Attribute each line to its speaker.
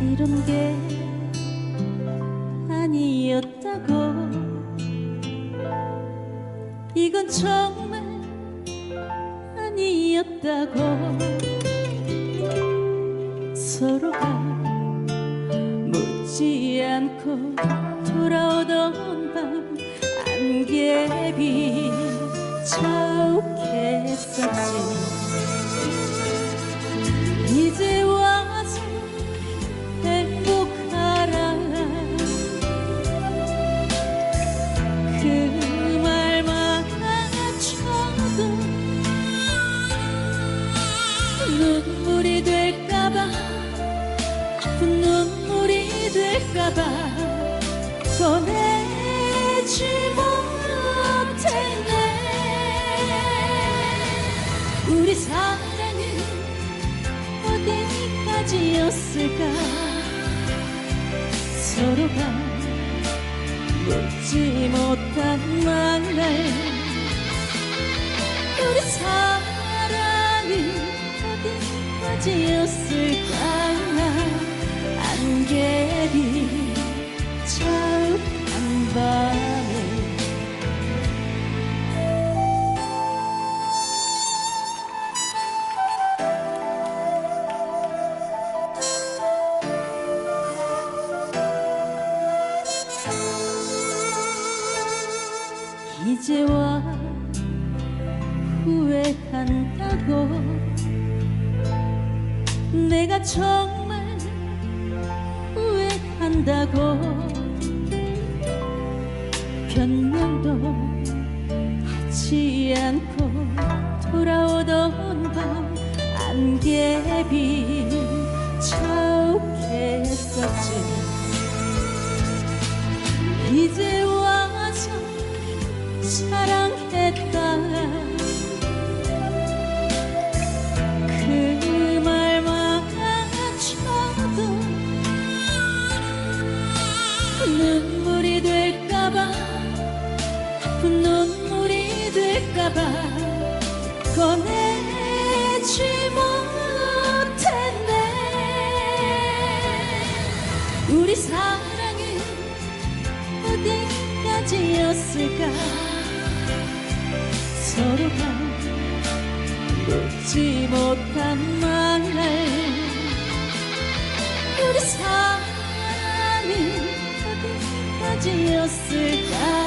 Speaker 1: 이런 게 아니었다고. 이건 정말 아니었다고. 서로가 묻지 않고 돌아오던 밤 안개비 자욱했었지 눈물이 될까봐 아픈 눈물이 될까봐 꺼내지 못했네. 우리 사랑은 어디까지였을까? 서로가 묻지 못한 말을 우리 사랑은 어디 까지였을까 안개비 차욱한 밤에. 이제와 후회한다고 내가 정말 후회한다고. 변명도 하지 않고 돌아오던 밤 안개비 자욱했었지. 이제 눈물이 될까봐 아픈 눈물이 될까봐 꺼내지 못했네. 우리 사랑은 어디까지였을까? 서로가 묻지 못한 말을 우리 사랑은 어